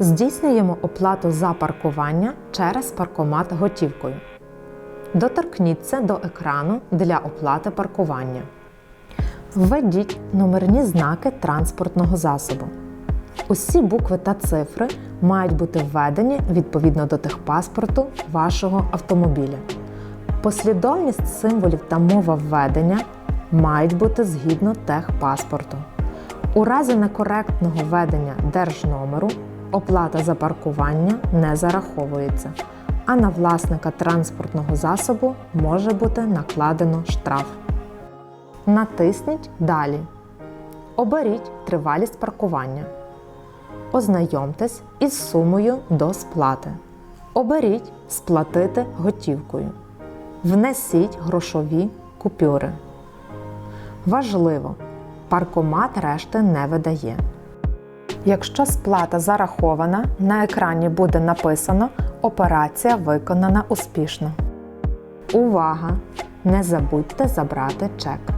Здійснюємо оплату за паркування через паркомат готівкою. Доторкніться до екрану для оплати паркування. Введіть номерні знаки транспортного засобу. Усі букви та цифри мають бути введені відповідно до техпаспорту вашого автомобіля. Послідовність символів та мова введення мають бути згідно техпаспорту. У разі некоректного введення держномеру оплата за паркування не зараховується, а на власника транспортного засобу може бути накладено штраф. Натисніть Далі. Оберіть тривалість паркування. Ознайомтесь із сумою до сплати. Оберіть Сплатити готівкою. Внесіть грошові купюри. Важливо! Паркомат решти не видає. Якщо сплата зарахована, на екрані буде написано Операція виконана успішно. Увага! Не забудьте забрати чек.